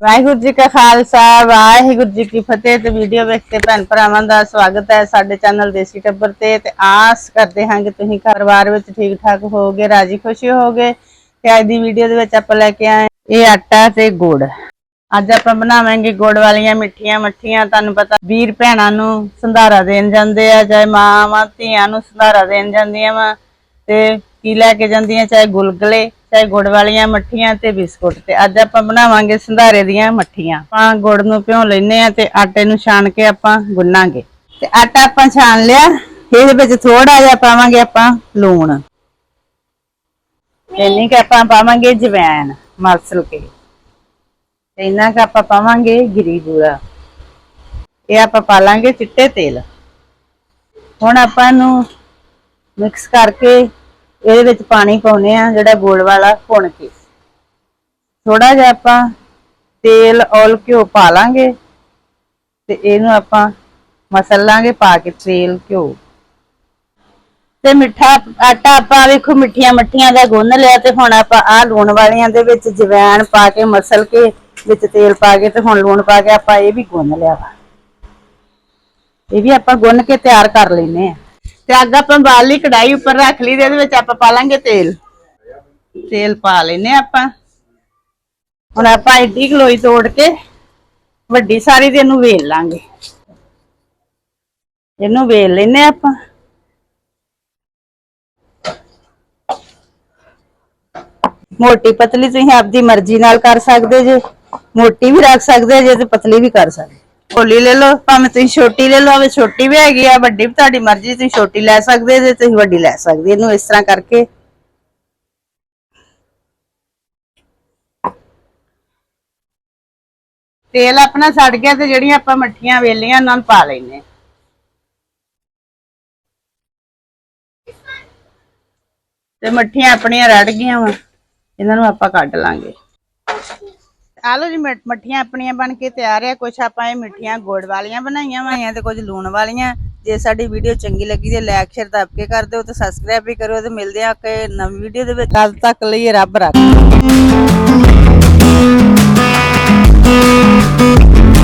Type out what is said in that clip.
ਵਾਹਿਗੁਰੂ ਜੀ ਕਾ ਖਾਲਸਾ, ਵਾਹਿਗੁਰੂ ਜੀ ਕੀ ਫਤਿਹ ਤੇ ਵੀਡੀਓ ਵੇਖ ਭੈਣ ਭਰਾਵਾਂ ਦਾ ਸਵਾਗਤ ਹੈ ਸਾਡੇ ਚੈਨਲ ਦੇਸੀ ਟੱਬਰ ਤੇ ਤੇ ਆਸ ਕਰਦੇ ਹਾਂ ਕਿ ਤੁਸੀਂ ਘਰ ਪਰਿਵਾਰ ਵਿੱਚ ਠੀਕ ਠਾਕ ਹੋਗੇ ਰਾਜੀ ਖੁਸ਼ੀ ਹੋਗੇ ਤੇ ਅੱਜ ਦੀ ਵੀਡੀਓ ਦੇ ਵਿੱਚ ਆਪਾਂ ਲੈ ਕੇ ਆਏ ਇਹ ਆਟਾ ਤੇ ਗੁੜ। ਅੱਜ ਆਪਾਂ ਬਣਾਵਾਂਗੇ ਗੁੜ ਵਾਲੀਆਂ ਮਿੱਠੀਆਂ ਮੱਠੀਆਂ, ਤੁਹਾਨੂੰ ਪਤਾ ਵੀਰ ਭੈਣਾਂ ਨੂੰ ਸੰਧਾਰਾ ਦੇਣ ਜਾਂਦੇ ਆ, ਚਾਹੇ ਮਾਵਾਂ ਧੀਆਂ ਨੂੰ ਸੰਧਾਰਾ ਦੇਣ ਜਾਂਦੀਆਂ ਵਾ ਤੇ ਕੀ ਲੈ ਕੇ ਜਾਂਦੀਆਂ, ਚਾਹੇ ਗੁਲਗਲੇ। ਚਾਹੇ ਗੁੜ ਵਾਲੀਆਂ ਮੱਠੀਆਂ ਤੇ ਬਿਸਕੁਟ ਤੇ ਅੱਜ ਆਪਾਂ ਬਣਾਵਾਂਗੇ ਸੰਧਾਰੇ ਦੀਆਂ ਮੱਠੀਆਂ। ਆਪਾਂ ਗੁੜ ਨੂੰ ਭਿਉਂ ਲੈਨੇ ਆ ਤੇ ਆਟੇ ਨੂੰ ਛਾਣ ਕੇ ਆਪਾਂ ਗੁੰਨਾਂਗੇ। ਤੇ ਆਟਾ ਆਪਾਂ ਛਾਣ ਲਿਆ, ਇਹਦੇ ਵਿੱਚ ਥੋੜਾ ਜਿਹਾ ਪਾਵਾਂਗੇ ਆਪਾਂ ਲੂਣ। ਇੰਨੀ ਕਿ ਆਪਾਂ ਪਾਵਾਂਗੇ ਜਵੈਣ, ਮਸਲ ਕੇ। ਤੇ ਇੰਨਾ ਕਿ ਆਪਾਂ ਪਾਵਾਂਗੇ ਗਿਰੀ ਜੂਰਾ। ਇਹ ਆਪਾਂ ਪਾ ਲਾਂਗੇ ਚਿੱਟੇ ਤੇਲ। ਹੁਣ ਆਪਾਂ ਨੂੰ ਮਿਕਸ ਕਰਕੇ ਇਹਦੇ ਵਿੱਚ ਪਾਣੀ ਪਾਉਨੇ ਆ ਜਿਹੜਾ ਗੋਲ ਵਾਲਾ ਭੁੰਨ ਕੇ। ਥੋੜਾ ਜਿਹਾ ਆਪਾਂ ਤੇਲ, ਔਲ, ਘਿਓ ਪਾ ਲਾਂਗੇ ਤੇ ਇਹਨੂੰ ਆਪਾਂ ਮਸਲ ਲਾਂਗੇ ਪਾ ਕੇ ਤੇਲ, ਘਿਓ। ਤੇ ਮਿੱਠਾ, ਆਟਾ ਆਪਾਂ ਵੇਖੋ ਮਿੱਠੀਆਂ ਮੱਠੀਆਂ ਦਾ ਗੁੰਨ ਲਿਆ ਤੇ ਹੁਣ ਆਪਾਂ ਆਹ ਲੂਣ ਵਾਲਿਆਂ ਦੇ ਵਿੱਚ ਜਵੈਣ ਪਾ ਕੇ ਮਸਲ ਕੇ ਵਿੱਚ ਤੇਲ ਪਾ ਕੇ ਤੇ ਹੁਣ ਲੂਣ ਪਾ ਕੇ ਆਪਾਂ ਇਹ ਵੀ ਗੁੰਨ ਲਿਆ ਵਾ। ਇਹ ਵੀ ਆਪਾਂ ਗੁੰਨ ਕੇ ਤਿਆਰ ਕਰ ਲੈਨੇ ਆ ਤੇ ਅੱਗ ਆਪਾਂ ਬਾਲ ਲਈ ਕੜਾਈ ਉੱਪਰ ਰੱਖ ਲਈ ਤੇ ਇਹਦੇ ਵਿੱਚ ਆਪਾਂ ਪਾ ਲਾਂਗੇ ਤੇਲ। ਤੇਲ ਪਾ ਲੈਨੇ ਆਪਾਂ। ਹੁਣ ਆਪਾਂ ਏਡੀ ਗਲੋਈ ਤੋੜ ਕੇ ਵੱਡੀ ਸਾਰੀ ਤੇ ਇਹਨੂੰ ਵੇਲ ਲਾਂਗੇ। ਇਹਨੂੰ ਵੇਲ ਲੈਨੇ ਆਪਾਂ। ਮੋਟੀ ਪਤਲੀ ਤੁਸੀਂ ਆਪਦੀ ਮਰਜ਼ੀ ਨਾਲ ਕਰ ਸਕਦੇ ਜੇ। ਮੋਟੀ ਵੀ ਰੱਖ ਸਕਦੇ ਜੇ ਤੇ ਪਤਲੀ ਵੀ ਕਰ ਸਕਦੇ। ਹੋਲੀ ਲੈ ਲਓ, ਭਾਵੇਂ ਤੁਸੀਂ ਛੋਟੀ ਲੈ ਲਓ ਵੇ ਛੋਟੀ ਵੀ ਹੈਗੀ ਆ, ਵੱਡੀ ਵੀ ਤੁਹਾਡੀ ਮਰਜ਼ੀ, ਤੁਸੀਂ ਛੋਟੀ ਲੈ ਸਕਦੇ ਜੇ, ਤੁਸੀਂ ਵੱਡੀ ਲੈ ਸਕਦੇ, ਇਹਨੂੰ ਇਸ ਤਰ੍ਹਾਂ ਕਰਕੇ। ਤੇਲ ਆਪਣਾ ਸੜ ਗਿਆ ਤੇ ਜਿਹੜੀਆਂ ਆਪਾਂ ਮੱਠੀਆਂ, ਵੇਲੀਆਂ, ਉਹਨਾਂ ਨੂੰ ਪਾ ਲੈਨੇ ਤੇ ਮੱਠੀਆਂ ਆਪਣੀਆਂ ਰੜ ਗਈਆਂ ਵਾ, ਇਹਨਾਂ ਨੂੰ ਆਪਾਂ ਕੱਢ ਲਾਂਗੇ। ਆ ਲਓ ਜੀ ਮੱਠੀਆਂ ਆਪਣੀਆਂ ਬਣ ਕੇ ਤਿਆਰ ਆ। ਕੁਛ ਆਪਾਂ ਇਹ ਮਿੱਠੀਆਂ ਗੁੜ ਵਾਲੀਆਂ ਬਣਾਈਆਂ ਵਾਂ ਤੇ ਕੁਝ ਲੂਣ ਵਾਲੀਆਂ। ਜੇ ਸਾਡੀ ਵੀਡੀਓ ਚੰਗੀ ਲੱਗੀ ਤੇ ਲਾਈਕ ਸ਼ੇਅਰ ਦੱਬ ਕੇ ਕਰ ਦਿਓ ਤੇ ਸਬਸਕ੍ਰਾਈਬ ਵੀ ਕਰਿਓ ਤੇ ਮਿਲਦੇ ਆ ਕਿ ਨਵੀਂ ਵੀਡੀਓ ਦੇ ਵਿੱਚ। ਤਦ ਤੱਕ ਲਈ ਰੱਬ ਰੱਖ।